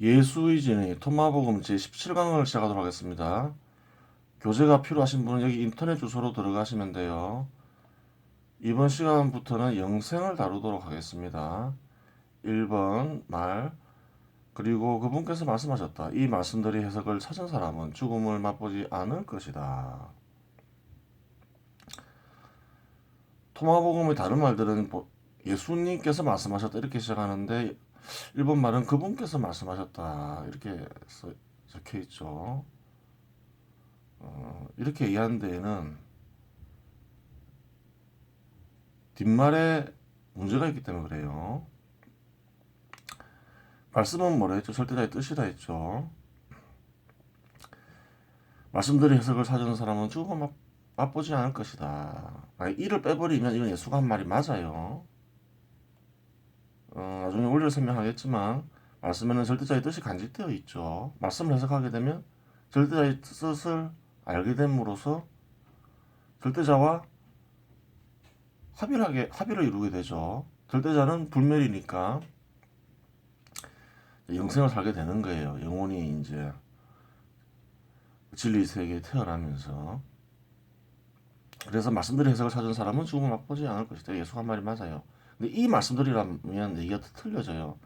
예수의 진의 토마복음 제17강을 시작하도록 하겠습니다. 교재가 필요하신 분은 여기 인터넷 주소로 들어가시면 돼요. 이번 시간부터는 영생을 다루도록 하겠습니다. 1번 말 그리고 그분께서 말씀하셨다. 이 말씀들이 해석을 찾은 사람은 죽음을 맛보지 않을 것이다. 토마복음의 다른 말들은 보- 예수님께서 말씀하셨다 이렇게 시작하는데 일본 말은 그분께서 말씀하셨다 이렇게 써- 적혀 있죠. 어, 이렇게 얘기하는 데에는 뒷말에 문제가 있기 때문에 그래요. 말씀은 뭐라 했죠? 절대자의 뜻이라 했죠. 말씀들의 해석을 찾은 사람은 맛- 맛보지 않을 것이다. 이를 빼버리면 이건 예수가 한 말이 맞아요. 어, 나중에 원리를 설명하겠지만 말씀에는 절대자의 뜻이 간직되어 있죠. 말씀을 해석하게 되면 절대자의 뜻을 알게 됨으로써 절대자와 합일하게 합의를 이루게 되죠. 절대자는 불멸이니까 영생을 살게 되는 거예요. 영혼이 이제 진리 세계에 태어나면서 그래서 말씀드린 해석을 찾은 사람은 죽음을 맛보지 않을 것이다. 예수가 한 말이 맞아요. 근데 이 말씀들이라면 얘기가 틀려져요.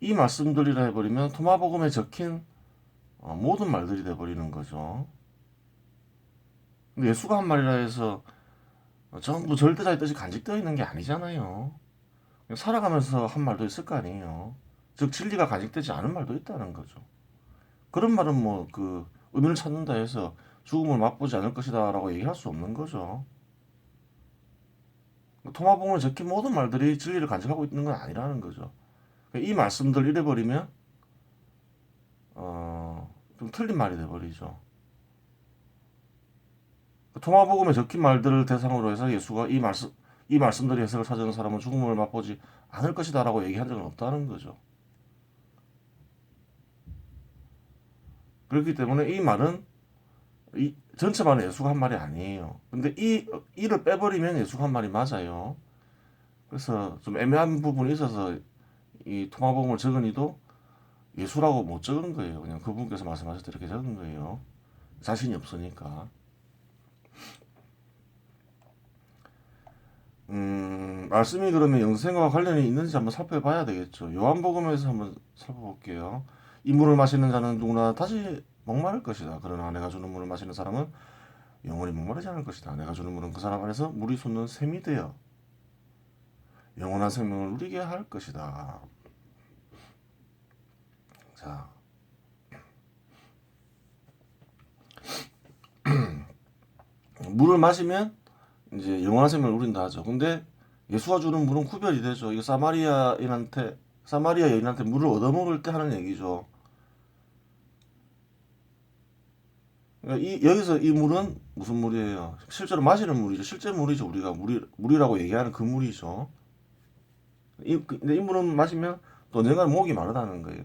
이 말씀들이라 해버리면 토마복음에 적힌 어, 모든 말들이 돼버리는 거죠. 근데 예수가 한 말이라 해서 전부 절대자의 뜻이 간직되어 있는 게 아니잖아요. 살아가면서 한 말도 있을 거 아니에요. 즉 진리가 간직되지 않은 말도 있다는 거죠. 그런 말은 뭐 그 의미를 찾는다 해서 죽음을 맛보지 않을 것이다라고 얘기할 수 없는 거죠. 토마복음에 적힌 모든 말들이 진리를 간직하고 있는 건 아니라는 거죠. 이 말씀들 잃어버리면 어, 좀 틀린 말이 돼버리죠. 토마복음에 적힌 말들을 대상으로 해서 예수가 이 말씀 이 말씀들의 해석을 찾은 사람은 죽음을 맛보지 않을 것이다라고 얘기한 적은 없다는 거죠. 그렇기 때문에 이 말은 이 전체 말은 예수가 한 말이 아니에요. 근데 이 이를 빼버리면 예수가 한 말이 맞아요. 그래서 좀 애매한 부분이 있어서 이 토마복음을 적은 이도 예수라고 못 적은 거예요. 그냥 그분께서 말씀하셨을 때 이렇게 적은 거예요. 자신이 없으니까. 음, 말씀이 그러면 영생과 관련이 있는지 한번 살펴봐야 되겠죠. 요한복음에서 한번 살펴볼게요. 이 물을 마시는 자는 누구나 다시 목마를 것이다. 그러나 내가 주는 물을 마시는 사람은 영원히 목마르지 않을 것이다. 내가 주는 물은 그 사람 안에서 물이 솟는 샘이 되어 영원한 생명을 누리게 할 것이다. 자. 물을 마시면 이제 영원한 생명을 누린다 하죠. 근데 예수가 주는 물은 구별이 되죠. 이거 사마리아인한테 사마리아 여인한테 물을 얻어먹을 때 하는 얘기죠. 그러니까 이 여기서 이 물은 무슨 물이에요? 실제로 마시는 물이죠. 실제 물이죠. 우리가 물이 물이라고 얘기하는 그 물이죠. 이 근데 이 물은 마시면 또 내가 목이 마르다는 거예요.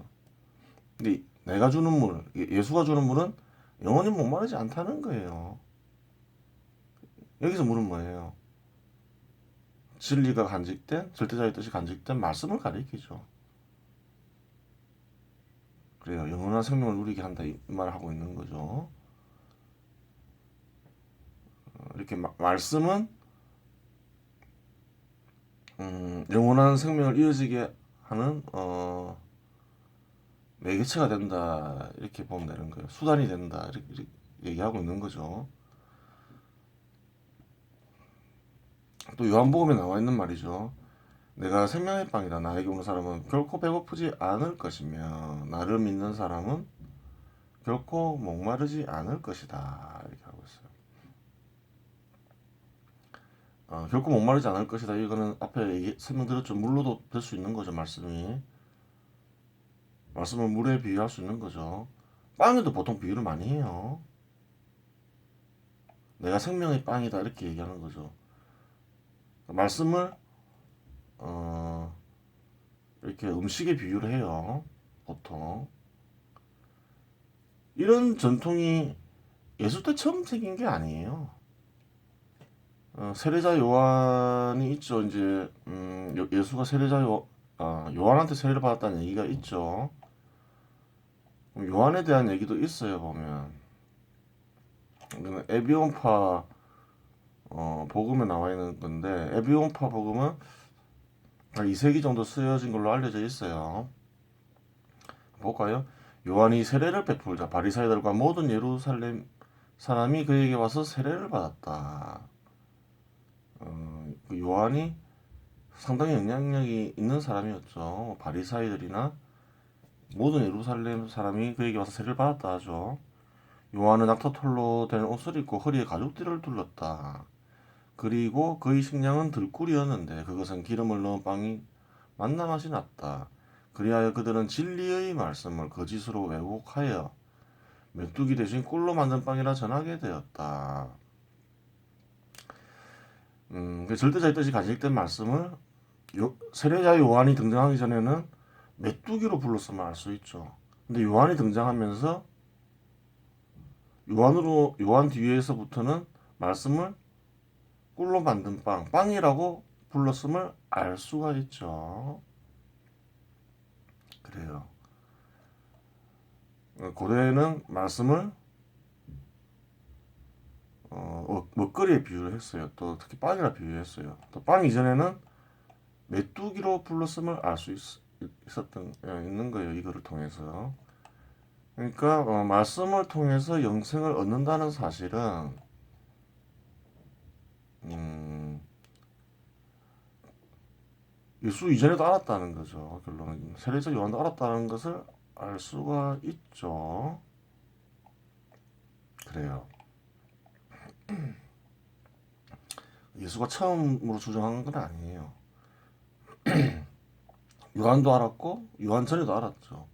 근데 내가 주는 물, 예수가 주는 물은 영원히 목마르지 않다는 거예요. 여기서 물은 뭐예요? 진리가 간직된 절대자의 뜻이 간직된 말씀을 가리키죠. 그래요. 영원한 생명을 누리게 한다 이 말을 하고 있는 거죠. 어, 이렇게 마, 말씀은 음, 영원한 생명을 이어지게 하는 어, 매개체가 된다 이렇게 보면 되는 거예요. 수단이 된다 이렇게, 이렇게 얘기하고 있는 거죠. 또 요한복음에 나와 있는 말이죠. 내가 생명의 빵이다. 나에게 오는 사람은 결코 배고프지 않을 것이며 나를 믿는 사람은 결코 목마르지 않을 것이다. 이렇게 하고 있 어, 결코 목마르지 않을 것이다. 이거는 앞에 얘기, 설명드렸죠. 물로도 될 수 있는 거죠. 말씀이. 말씀을 물에 비유할 수 있는 거죠. 빵에도 보통 비유를 많이 해요. 내가 생명의 빵이다. 이렇게 얘기하는 거죠. 말씀을 어, 이렇게 음식에 비유를 해요. 보통 이런 전통이 예수 때 처음 생긴 게 아니에요. 어, 세례자 요한이 있죠. 이제 음, 요- 예수가 세례자 요, 어, 요한한테 세례를 받았다는 얘기가 있죠. 요한에 대한 얘기도 있어요 보면. 이거는 에비온파 어, 복음에 나와 있는 건데 에비온파 복음은 한 2세기 정도 쓰여진 걸로 알려져 있어요. 볼까요? 요한이 세례를 베풀자 바리사이들과 모든 예루살렘 사람이 그에게 와서 세례를 받았다. 어, 그 요한이 상당히 영향력이 있는 사람이었죠. 바리사이들이나 모든 예루살렘 사람이 그에게 와서 세례를 받았다 하죠. 요한은 낙타털로 된 옷을 입고 허리에 가죽띠를 둘렀다. 그리고 그의 식량은 들꿀이었는데 그것은 기름을 넣은 빵이 만나 맛이 났다. 그리하여 그들은 진리의 말씀을 거짓으로 왜곡하여 메뚜기 대신 꿀로 만든 빵이라 전하게 되었다. 음, 그 절대자의 뜻이 간직된 말씀을 요, 세례자 요한이 등장하기 전에는 메뚜기로 불렀으면 알 수 있죠. 근데 요한이 등장하면서 요한으로 요한 뒤에서부터는 말씀을 꿀로 만든 빵, 빵이라고 불렀음을 알 수가 있죠. 그래요. 고대에는 말씀을 어, 어, 먹거리에 비유를 했어요. 또 특히 빵이라 비유했어요. 또 빵 이전에는 메뚜기로 불렀음을 알 수 있었던 예, 있는 거예요. 이거를 통해서. 그러니까 어, 말씀을 통해서 영생을 얻는다는 사실은 음, 예수 이전에도 알았다는 거죠. 결론은 세례자 요한도 알았다는 것을 알 수가 있죠. 그래요. 예수가 처음으로 주장한 건 아니에요. 요한도 알았고 요한 전에도 알았죠.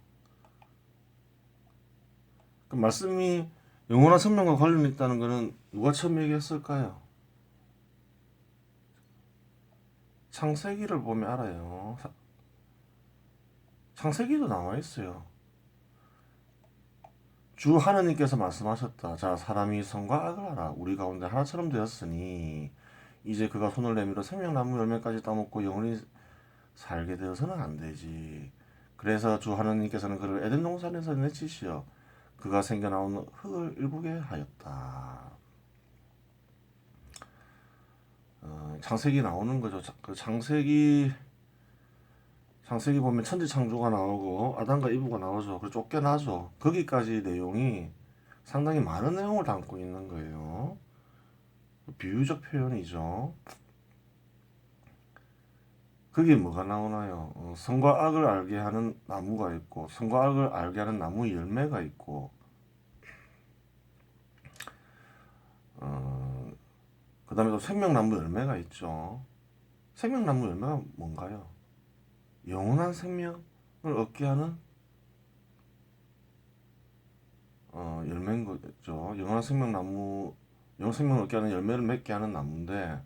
그 말씀이 영원한 생명과 관련이 있다는 것은 누가 처음 얘기했을까요? 창세기를 보면 알아요. 창세기도 나와 있어요. 주 하나님께서 말씀하셨다. 자, 사람이 선과 악을 알아. 우리 가운데 하나처럼 되었으니 이제 그가 손을 내밀어 생명나무 열매까지 따먹고 영원히 살게 되어서는 안 되지. 그래서 주 하나님께서는 그를 에덴 동산에서 내치시어 그가 생겨나온 흙을 일구게 하였다. 어, 창세기 나오는 거죠. 자- 그 창세기 창세기 보면 천지 창조가 나오고 아담과 이브가 나오죠. 그리고 쫓겨나죠. 거기까지 내용이 상당히 많은 내용을 담고 있는 거예요. 비유적 표현이죠. 거기에 뭐가 나오나요? 어, 선과 악을 알게 하는 나무가 있고 선과 악을 알게 하는 나무 열매가 있고 어, 그 다음에 또 생명나무 열매가 있죠. 생명나무 열매가 뭔가요? 영원한 생명을 얻게 하는 어, 열매인 거죠. 영원한 생명 나무, 영원 생명을 얻게 하는 열매를 맺게 하는 나무인데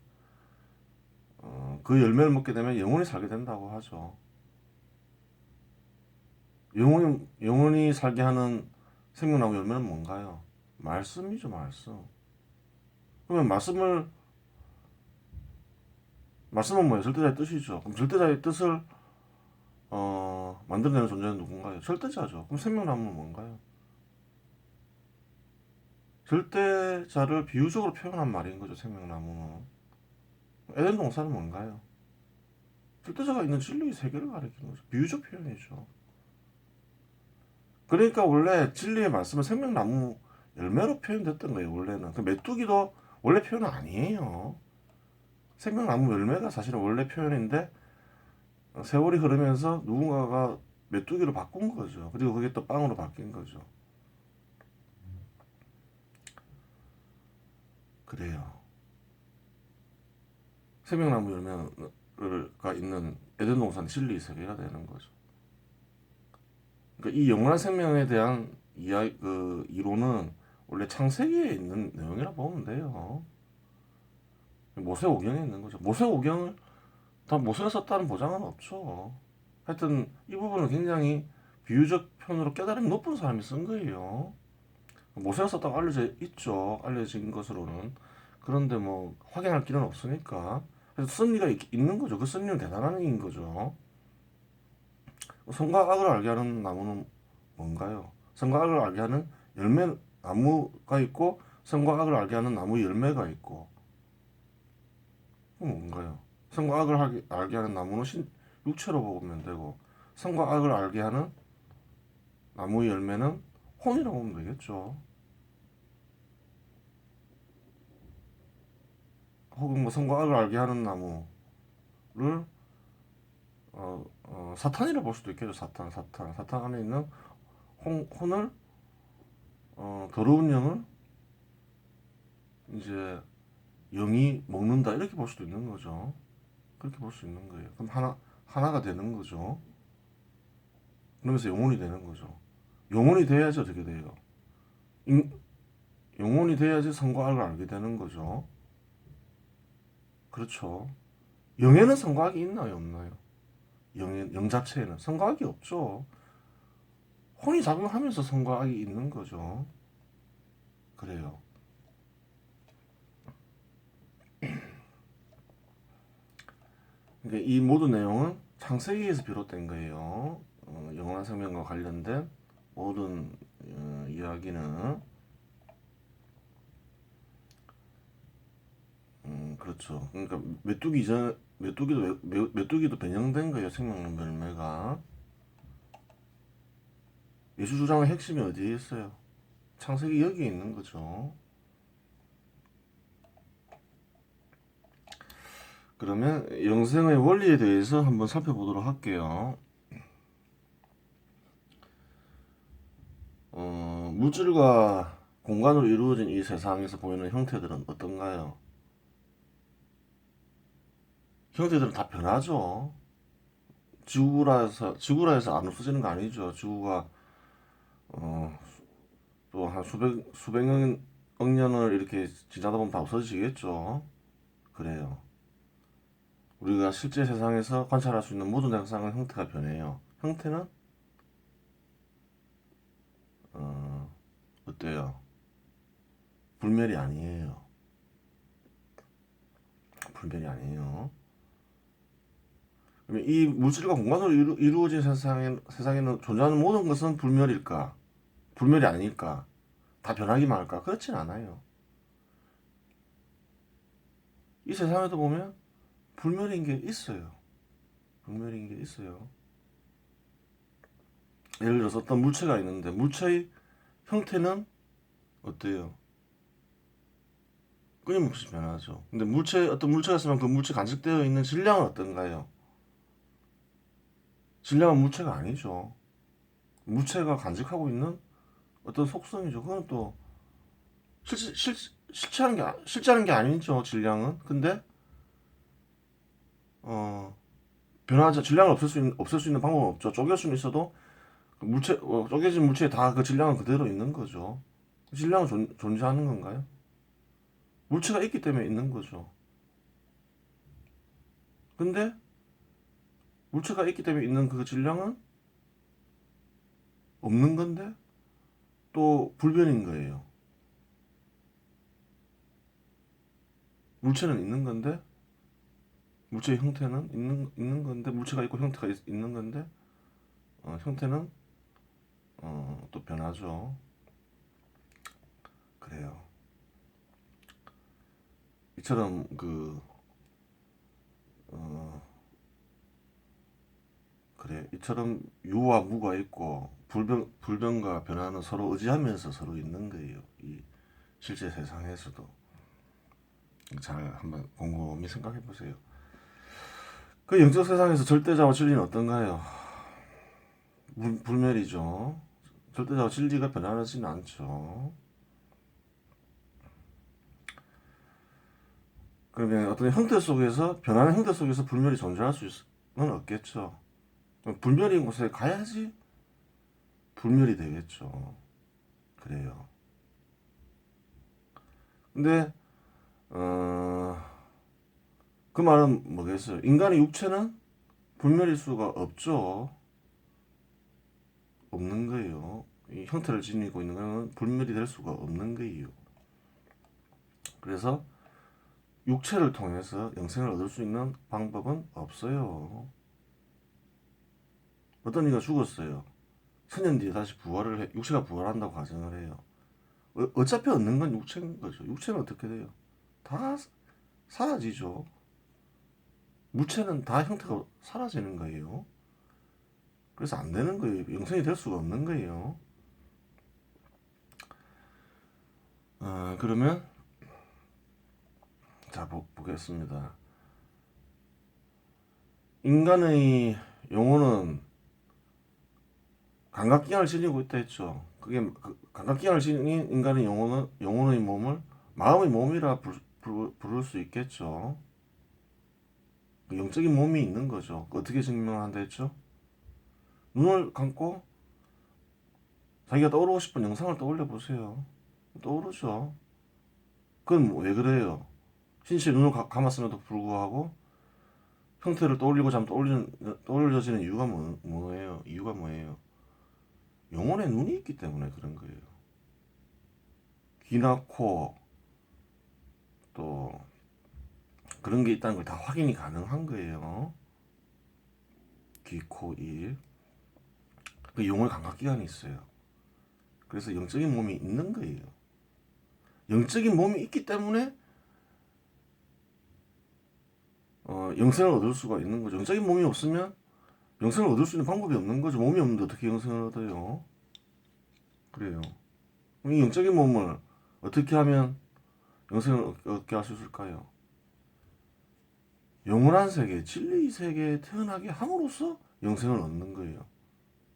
어, 그 열매를 먹게 되면 영원히 살게 된다고 하죠. 영원히 영원히 살게 하는 생명나무 열매는 뭔가요? 말씀이죠, 말씀. 그러면 말씀을 말씀은 뭐예요? 절대자의 뜻이죠. 그럼 절대자의 뜻을 어, 만들어내는 존재는 누군가요? 절대자죠. 그럼 생명나무는 뭔가요? 절대자를 비유적으로 표현한 말인 거죠. 생명나무는. 에덴 동산은 뭔가요? 절대자가 있는 진리의 세계를 가리키는 거죠. 비유적 표현이죠. 그러니까 원래 진리의 말씀은 생명나무 열매로 표현됐던 거예요. 원래는. 그 메뚜기도 원래 표현은 아니에요. 생명나무 열매가 사실은 원래 표현인데 세월이 흐르면서 누군가가 메뚜기로 바꾼 거죠. 그리고 그게 또 빵으로 바뀐 거죠. 그래요. 생명나무 열매가 있는 에덴 동산 진리 세계가 되는 거죠. 그러니까 이 영원한 생명에 대한 이야 그 이론은 원래 창세기에 있는 내용이라 보면 돼요. 모세 오경에 있는 거죠. 모세 오경을 다 모세가 썼다는 보장은 없죠. 하여튼 이 부분은 굉장히 비유적 편으로 깨달음이 높은 사람이 쓴 거예요. 모세가 썼다고 알려져 있죠. 알려진 것으로는. 그런데 뭐 확인할 길은 없으니까. 그래서 쓴 리가 있, 는 거죠. 그 쓴 리는 대단한 일인 거죠. 선과 악을 알게 하는 나무는 뭔가요? 선과 악을 알게 하는 열매 나무가 있고 선과 악을 알게 하는 나무 열매가 있고 뭔가요? 선과 악을 하게- 알게 하는 나무는 신, 육체로 보면 되고 선과 악을 알게 하는 나무의 열매는 혼이라고 보면 되겠죠. 혹은 뭐 선과 악을 알게 하는 나무를 어, 어, 사탄이라 볼 수도 있겠죠. 사탄, 사탄, 사탄 안에 있는 혼, 혼을 어, 더러운 영을 이제 영이 먹는다 이렇게 볼 수도 있는 거죠. 그렇게 볼 수 있는 거예요. 그럼 하나 하나가 되는 거죠. 그러면서 영혼이 되는 거죠. 영혼이 돼야지 어떻게 돼요? 인, 영혼이 돼야지 선과 악을 알게 되는 거죠. 그렇죠. 영에는 선과 악이 있나요, 없나요? 영의 영 자체에는 선과 악이 없죠. 혼이 작용하면서 선과 악이 있는 거죠. 그래요. 그러니까 이 모든 내용은 창세기에서 비롯된 거예요. 어, 영원한 생명과 관련된 모든 어, 이야기는 음, 그렇죠. 그러니까 메뚜기 전 메뚜기도 메- 메- 메뚜기도 변형된 거예요. 생명 열매가 예수 주장의 핵심이 어디에 있어요? 창세기 여기에 있는 거죠. 그러면 영생의 원리에 대해서 한번 살펴보도록 할게요. 어, 물질과 공간으로 이루어진 이 세상에서 보이는 형태들은 어떤가요? 형태들은 다 변하죠. 지구라서 지구라서 안 없어지는 거 아니죠. 지구가 어, 또 한 수백 수백 년, 억 년을 이렇게 지나다 보면 다 없어지겠죠. 그래요. 우리가 실제 세상에서 관찰할 수 있는 모든 현상은 형태가 변해요. 형태는 어, 어때요? 불멸이 아니에요. 불멸이 아니에요. 그러면 이 물질과 공간으로 이루, 이루어진 세상에, 세상에는 존재하는 모든 것은 불멸일까? 불멸이 아닐까? 다 변하기만 할까? 그렇진 않아요. 이 세상에도 보면 불멸인 게 있어요. 불멸인 게 있어요. 예를 들어서 어떤 물체가 있는데 물체의 형태는 어때요? 끊임없이 변하죠. 근데 물체 어떤 물체가 있으면 그 물체 간직되어 있는 질량은 어떤가요? 질량은 물체가 아니죠. 물체가 간직하고 있는 어떤 속성이죠. 그건 또 실제 실, 실체하는 게 아- 실제하는 게 아니죠. 질량은. 근데 어 변하자 질량을 없앨 수 있는 없앨 수 있는 방법은 없죠. 쪼갤 수는 있어도 그 물체 어, 쪼개진 물체에 다 그 질량은 그대로 있는 거죠. 질량은 존, 존재하는 건가요? 물체가 있기 때문에 있는 거죠. 근데 물체가 있기 때문에 있는 그 질량은 없는 건데 또 불변인 거예요. 물체는 있는 건데 물체의 형태는 있는 있는 건데 물체가 있고 형태가 있, 는 건데 어, 형태는 어, 또 변하죠. 그래요. 이처럼 그 어, 그래 이처럼 유와 무가 있고 불변 불변과 변화는 서로 의지하면서 서로 있는 거예요. 이 실제 세상에서도 잘 한번 곰곰이 생각해 보세요. 그 영적 세상에서 절대자와 진리는 어떤가요? 불, 불멸이죠. 절대자와 진리가 변하지는 않죠. 그러면 어떤 형태 속에서 변하는 형태 속에서 불멸이 존재할 수는 없겠죠. 불멸인 곳에 가야지 불멸이 되겠죠. 그래요. 근데 어, 그 말은 뭐겠어요? 인간의 육체는 불멸일 수가 없죠. 없는 거예요. 이 형태를 지니고 있는 거는 불멸이 될 수가 없는 거예요. 그래서 육체를 통해서 영생을 얻을 수 있는 방법은 없어요. 어떤 이가 죽었어요. 천년 뒤에 다시 부활을 해, 육체가 부활한다고 가정을 해요. 어, 어차피 얻는 건 육체인 거죠. 육체는 어떻게 돼요? 다 사- 사라지죠. 무체는 다 형태가 사라지는 거예요. 그래서 안 되는 거예요. 영생이 될 수가 없는 거예요. 어, 그러면 자 보, 보겠습니다. 인간의 영혼은 감각기관을 지니고 있다 했죠. 그게 그 감각기관을 지닌 인간의 영혼은 영혼의 몸을 마음의 몸이라 부를 수 있겠죠. 그 영적인 몸이 있는 거죠. 어떻게 증명한다 했죠? 눈을 감고 자기가 떠오르고 싶은 영상을 떠올려 보세요. 떠오르죠. 그건 왜 그래요? 신체 눈을 가- 감았음에도 불구하고 형태를 떠올리고자 하면 떠올리는, 떠올려지는 이유가 뭐, 뭐예요? 이유가 뭐예요? 영혼에 눈이 있기 때문에 그런 거예요. 귀나 코, 또, 그런 게 있다는 걸 다 확인이 가능한 거예요. 귀, 코, 입. 그 영혼의 감각기관이 있어요. 그래서 영적인 몸이 있는 거예요. 영적인 몸이 있기 때문에 어, 영생을 얻을 수가 있는 거죠. 영적인 몸이 없으면 영생을 얻을 수 있는 방법이 없는 거죠. 몸이 없는데 어떻게 영생을 얻어요? 그래요. 이 영적인 몸을 어떻게 하면 영생을 얻- 얻게 할 수 있을까요? 영원한 세계, 진리 세계에 태어나게 함으로써 영생을 얻는 거예요.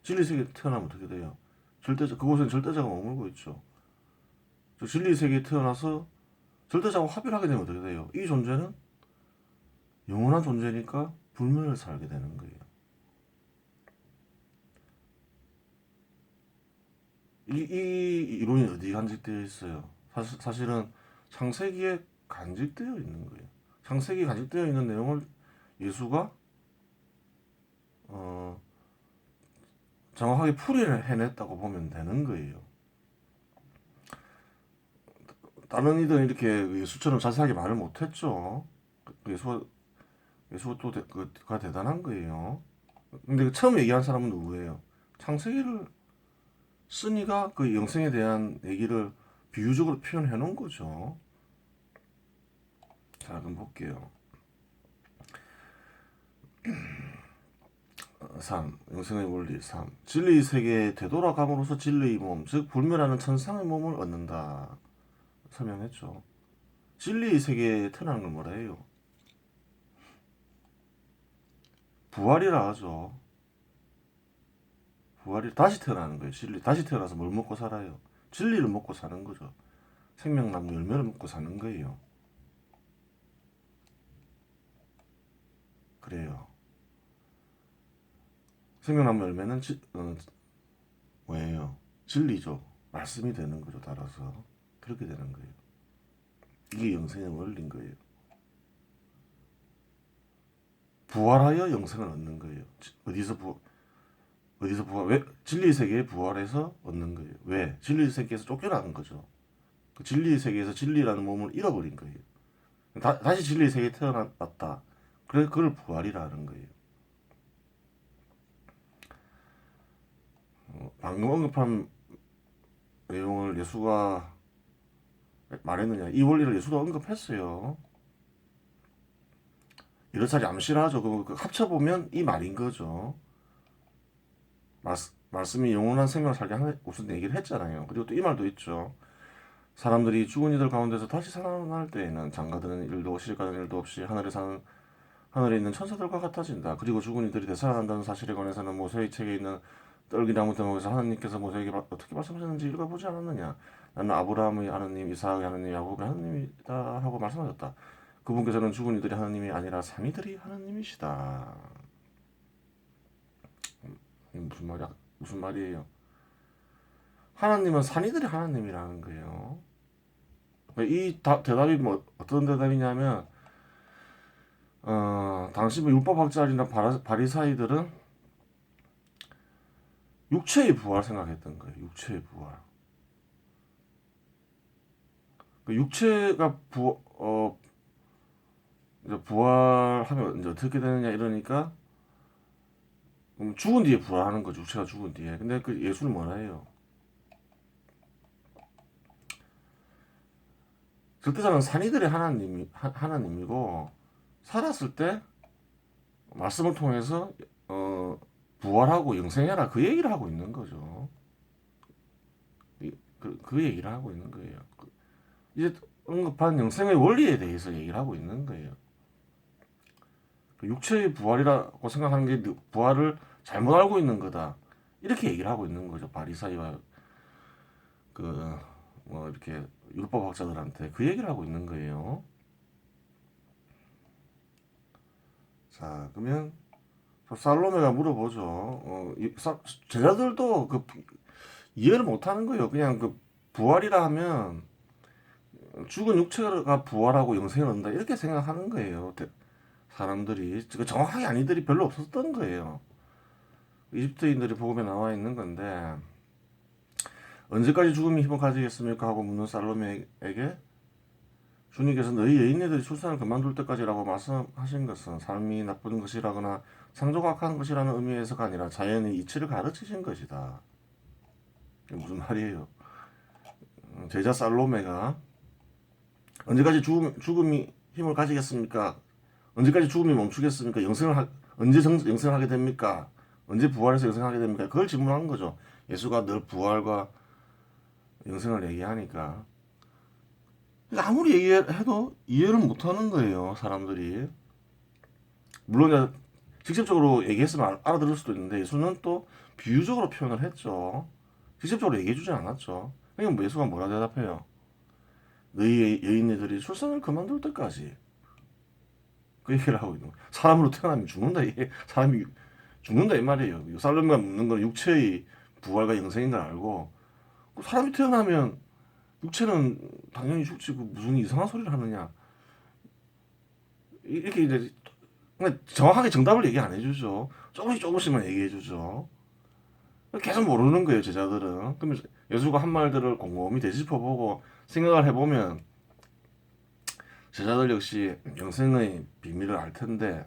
진리 세계에 태어나면 어떻게 돼요? 절대자 그곳엔 절대자가 머물고 있죠. 저 진리 세계에 태어나서 절대자와 합의를 하게 되면 어떻게 돼요? 이 존재는 영원한 존재니까 불멸을 살게 되는 거예요. 이, 이 이론이 어디 간직되어 있어요? 사실, 사실은 창세기에 간직되어 있는 거예요. 창세기에 간직되어 있는 내용을 예수가 어, 정확하게 풀이를 해냈다고 보면 되는 거예요. 다른 이들은 이렇게 예수처럼 자세하게 말을 못했죠. 그 예수가 예수가 또 대, 그가 대단한 거예요. 근데 그 처음 얘기한 사람은 누구예요? 창세기를 쓰니가 그 영생에 대한 얘기를 비유적으로 표현해 놓은 거죠. 자, 그럼 볼게요. 3. 영생의 원리 3. 진리의 세계에 되돌아감으로써 진리의 몸, 즉 불멸하는 천상의 몸을 얻는다. 설명했죠. 진리의 세계에 태어나는 걸 뭐라 해요? 부활이라 하죠. 부활이 다시 태어나는 거예요. 진리 다시 태어나서 뭘 먹고 살아요? 진리를 먹고 사는 거죠. 생명나무 열매를 먹고 사는 거예요. 그래요. 생명나무 열매는 지, 어, 뭐예요? 진리죠. 말씀이 되는 거죠. 따라서 그렇게 되는 거예요. 이게 영생의 원리인 거예요. 부활하여 영생을 얻는 거예요. 지- 어디서 부 어디서 부활? 왜 진리 세계에 부활해서 얻는 거예요. 왜 진리 세계에서 쫓겨나는 거죠. 그 진리 세계에서 진리라는 몸을 잃어버린 거예요. 다, 다시 진리 세계에 태어났다. 그래 그걸 부활이라는 거예요. 어, 방금 언급한 내용을 예수가 말했느냐? 이 원리를 예수도 언급했어요. 차례 암시하죠. 그, 그 합쳐보면 이 말인 거죠. 말스, 말씀이 영원한 생명을 살게 하는 무슨 얘기를 했잖아요. 그리고 또 이 말도 있죠. 사람들이 죽은 이들 가운데서 다시 살아날 때에는 장가드는 일도 시가는 일도 없이 하늘에 사는 하늘에 있는 천사들과 같아진다. 그리고 죽은 이들이 되살아난다는 사실에 관해서는 모세의 책에 있는 떨기나무 대목에서 하나님께서 모세에게 마- 어떻게 말씀하셨는지 읽어보지 않았느냐? 나는 아브라함의 하나님, 이삭의 하나님, 야곱의 하나님이다 하고 말씀하셨다. 그분께서는 죽은 이들이 하나님이 아니라 산이들이 하나님이시다. 음, 무슨 말이야? 무슨 말이에요? 하나님은 산이들이 하나님이라는 거예요. 이 다- 대답이 뭐 어떤 대답이냐면 어, 당시 뭐 율법학자들이나 바리사이들은 육체의 부활 생각했던 거예요. 육체의 부활. 그 육체가 부, 어, 이제 부활하면 이제 어떻게 되느냐 이러니까 죽은 뒤에 부활하는 거죠. 육체가 죽은 뒤에. 근데 그 예수는 뭐라 해요? 절대자는 산이들의 하나님이 하, 하나님이고 살았을 때 말씀을 통해서 어 부활하고 영생해라 그 얘기를 하고 있는 거죠. 이- 그, 그 얘기를 하고 있는 거예요. 그- 이제 언급한 영생의 원리에 대해서 얘기를 하고 있는 거예요. 그 육체의 부활이라고 생각하는 게 느- 부활을 잘못 알고 있는 거다. 이렇게 얘기를 하고 있는 거죠. 바리사이와 그 뭐 이렇게 율법학자들한테 그 얘기를 하고 있는 거예요. 자, 그러면 저 살로메가 물어보죠. 어, 이 사- 제자들도 그 부- 이해를 못 하는 거예요. 그냥 그 부활이라 하면 죽은 육체가 부활하고 영생을 얻는다 이렇게 생각하는 거예요. 대- 사람들이 그 정확하게 아니들이 별로 없었던 거예요. 이집트인들이 복음에 나와 있는 건데 언제까지 죽음이 힘을 가지겠습니까 하고 묻는 살로메에게 주님께서 너희 여인네들이 출산을 그만둘 때까지라고 말씀하신 것은 삶이 나쁜 것이라거나 창조가 악한 것이라는 의미에서가 아니라 자연의 이치를 가르치신 것이다. 무슨 말이에요? 음, 제자 살로메가 언제까지 죽음, 죽음이 힘을 가지겠습니까? 언제까지 죽음이 멈추겠습니까? 영생을 하, 언제 정, 영생하게 됩니까? 언제 부활해서 영생하게 됩니까? 그걸 질문한 거죠. 예수가 늘 부활과 영생을 얘기하니까 아무리 얘기해도 이해를 못하는 거예요 사람들이. 물론 직접적으로 얘기했으면 알- 알아들을 수도 있는데 예수는 또 비유적으로 표현을 했죠. 직접적으로 얘기해주지 않았죠. 그러니까 뭐 예수가 뭐라 대답해요? 너희 여인네들이 출산을 그만둘 때까지 그 얘기를 하고 있는 거예요. 사람으로 태어나면 죽는다 이게. 사람이 죽는다 이 말이에요. 살렘과 묻는 건 육체의 부활과 영생인 걸 알고 그 사람이 태어나면 육체는 당연히 죽지 그 무슨 이상한 소리를 하느냐. 이- 이렇게 이제 정확하게 정답을 얘기 안 해주죠. 조금씩 조금씩만 얘기해주죠. 계속 모르는 거예요 제자들은. 그러면 예수가 한 말들을 곰곰이 되짚어보고 생각을 해보면 제자들 역시 영생의 비밀을 알 텐데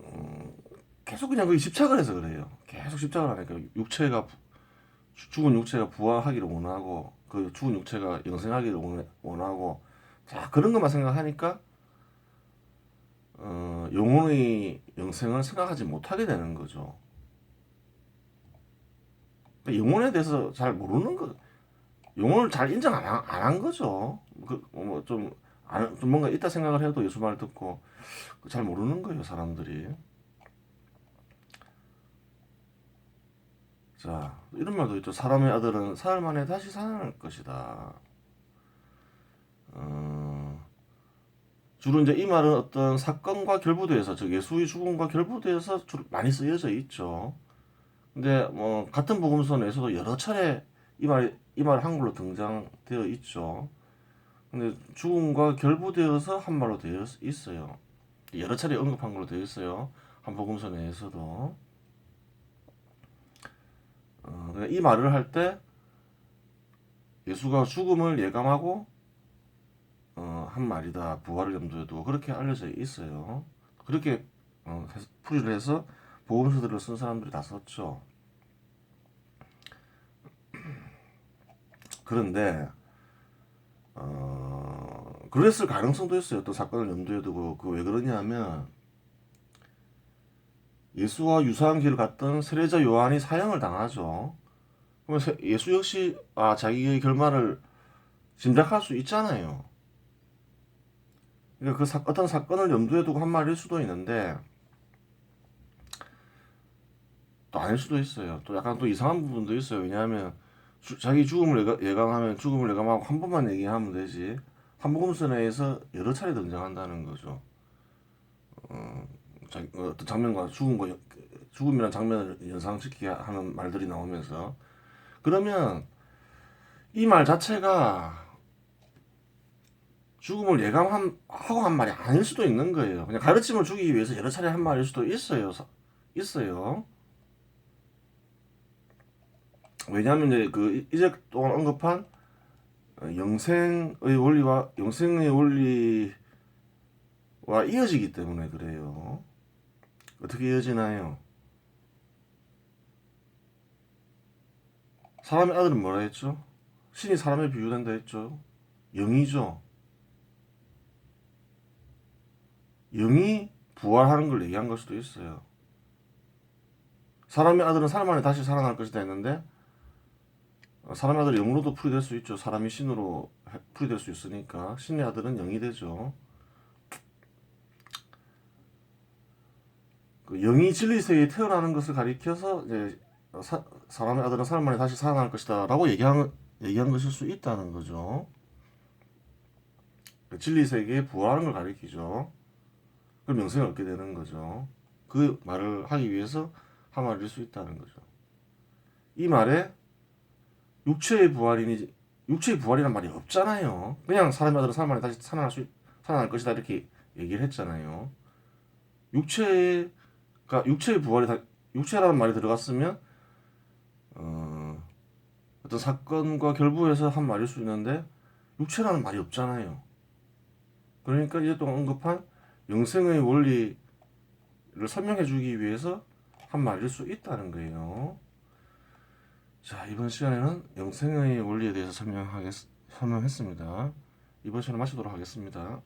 음, 계속 그냥 그 집착을 해서 그래요. 계속 집착을 하니까 육체가 주- 죽은 육체가 부활하기를 원하고 그 죽은 육체가 영생하기를 원- 원하고 자 그런 것만 생각하니까 어, 영혼의 영생을 생각하지 못하게 되는 거죠. 그러니까 영혼에 대해서 잘 모르는 거, 영혼을 잘 인정 안한 거죠. 그 뭐좀 좀 뭔가 있다 생각을 해도 예수 말 듣고 잘 모르는 거예요 사람들이. 자, 이런 말도 있죠. 사람의 아들은 사흘 만에 다시 살아날 것이다. 어, 주로 이제 이 말은 어떤 사건과 결부돼서, 즉 예수의 죽음과 결부돼서 주로 많이 쓰여져 있죠. 근데 뭐 같은 복음서에서도 여러 차례 이 말, 이말 한글로 등장되어 있죠. 근데 죽음과 결부되어서 한 말로 되어 있어요. 여러 차례 언급한 걸로 되어 있어요. 한 복음서 내에서도. 어, 그러니까 이 말을 할 때 예수가 죽음을 예감하고 어, 한 말이다. 부활을 염두에 두고 그렇게 알려져 있어요. 그렇게 어, 풀이를 해서 보험서들을 쓴 사람들이 다 썼죠. 그런데 어, 그랬을 가능성도 있어요. 또 사건을 염두에 두고 그 왜 그러냐면 예수와 유사한 길을 갔던 세례자 요한이 사형을 당하죠. 그러면 세- 예수 역시 아 자기의 결말을 짐작할 수 있잖아요. 그러니까 그 사, 어떤 사건을 염두에 두고 한 말일 수도 있는데 또 아닐 수도 있어요. 또 약간 또 이상한 부분도 있어요. 왜냐하면 주- 자기 죽음을 예가, 예감하면 죽음을 예감하고 한 번만 얘기하면 되지. 한복음서 내에서 여러 차례 등장한다는 거죠. 어, 자, 어, 어떤 장면과 죽음과 연- 죽음이라는 장면을 연상시키게 하는 말들이 나오면서 그러면 이 말 자체가 죽음을 예감하고 한 말이 아닐 수도 있는 거예요. 그냥 가르침을 주기 위해서 여러 차례 한 말일 수도 있어요. 사- 있어요. 왜냐하면 이제 그 이제 동안 언급한 어, 영생의 원리와 영생의 원리와 이어지기 때문에 그래요. 어떻게 이어지나요? 사람의 아들은 뭐라 했죠? 신이 사람에 비유된다 했죠? 영이죠. 영이 부활하는 걸 얘기한 걸 수도 있어요. 사람의 아들은 사람 안에 다시 살아날 것이다 했는데 어, 사람의 아들이 영으로도 풀이될 수 있죠. 사람이 신으로 해- 풀이될 수 있으니까 신의 아들은 영이 되죠. 그 영이 진리 세계에 태어나는 것을 가리켜서 이제 사, 사람의 아들은 사람 안에 다시 살아날 것이다라고 얘기한 얘기한 것일 수 있다는 거죠. 그 진리 세계에 부활하는 걸 가리키죠. 그럼 영생을 얻게 되는 거죠. 그 말을 하기 위해서 한 말일 수 있다는 거죠. 이 말에 육체의 부활이니 육체의 부활이란 말이 없잖아요. 그냥 사람의 아들은 사람 안에 다시 살아날 수 살아날 것이다 이렇게 얘기를 했잖아요. 육체 가 육체의 부활이 다 육체라는 말이 들어갔으면 어, 어떤 사건과 결부해서 한 말일 수 있는데 육체라는 말이 없잖아요. 그러니까 이제 또 언급한 영생의 원리를 설명해 주기 위해서 한 말일 수 있다는 거예요. 자, 이번 시간에는 영생의 원리에 대해서 설명하겠, 설명했습니다. 이번 시간을 마치도록 하겠습니다.